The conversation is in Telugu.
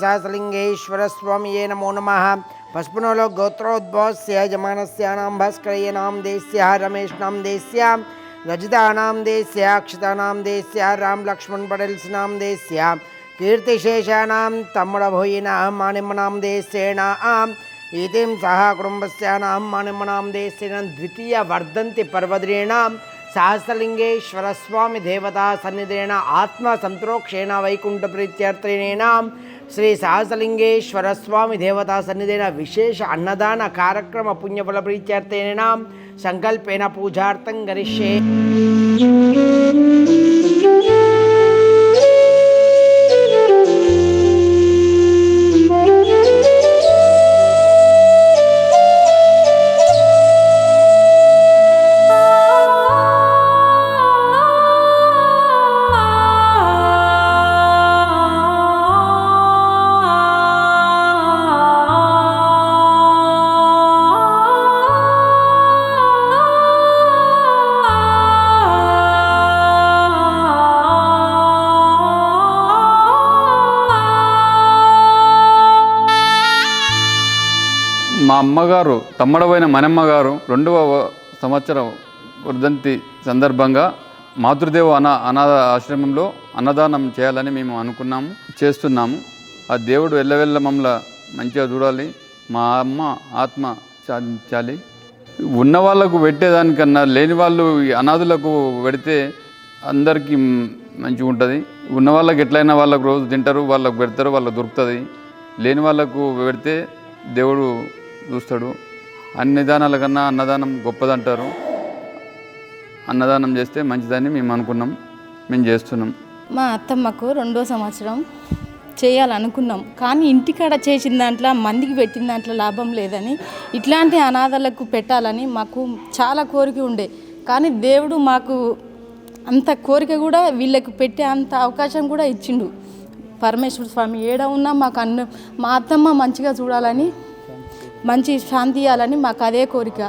सहस्रलिंगेश्वरस्वामिये नमो नम। भस्पुनलो गोत्रोद्भवस्य यमानस्यानां भास्करयेनां देस्याः रमेशनां देस्यां रजितानां देस्या अक्षतानां కీర్తిశేషాణం తమ్ముడభూయినాం మాణిమనాం దేశేణ. ఇతిం సహ కుటుంబస్యానాం మాణిమనాం దేశేన ద్వితీయ వర్ధంతి పర్వదినేనాం సహస్రలింగేశ్వరస్వామి దేవతా సన్నిధేన ఆత్మ సంతోక్షేణ వైకుంఠ ప్రీత్యర్థేన శ్రీ సహస్రలింగేశ్వరస్వామి దేవతా సన్నిధేన విశేష అన్నదాన కార్యక్రమ పుణ్యఫల ప్రీత్యర్థేన సంకల్పేన పూజార్థం గరిష్యే. మా అమ్మగారు తమ్మడవైన మనమ్మగారు రెండవ సంవత్సరం వర్ధంతి సందర్భంగా మాతృదేవ అనా అనాథ ఆశ్రమంలో అన్నదానం చేయాలని మేము అనుకున్నాము చేస్తున్నాము. ఆ దేవుడు ఎల్లవెల్ల మమ్మల్ని మంచిగా చూడాలి. మా అమ్మ ఆత్మ సాధించాలి ఉన్న వాళ్ళకు పెట్టేదానికన్నా లేని వాళ్ళు అనాథులకు పెడితే అందరికీ మంచిగా ఉంటుంది. ఉన్న వాళ్ళకి ఎట్లయినా వాళ్ళకు రోజు తింటారు వాళ్ళకు పెడతారు వాళ్ళకు దొరుకుతుంది. లేని వాళ్ళకు పెడితే దేవుడు చూస్తాడు. అన్ని దానాల కన్నా అన్నదానం గొప్పదంటారు. అన్నదానం చేస్తే మంచిదని మేము అనుకున్నాం. మేము చేస్తున్నాం. మా అత్తమ్మకు రెండో సంవత్సరం చేయాలనుకున్నాం. కానీ ఇంటికాడ చేసిన దాంట్లో మందికి పెట్టిన దాంట్లో లాభం లేదని ఇట్లాంటి అనాథలకు పెట్టాలని మాకు చాలా కోరిక ఉండే. కానీ దేవుడు మాకు అంత కోరిక కూడా వీళ్ళకి పెట్టే అంత అవకాశం కూడా ఇచ్చిండు. పరమేశ్వర స్వామి ఏడ ఉన్నా మాకు అన్న మా అత్తమ్మ మంచిగా చూడాలని మంచి శాంతి ఇవ్వాలని మాకు అదే కోరిక.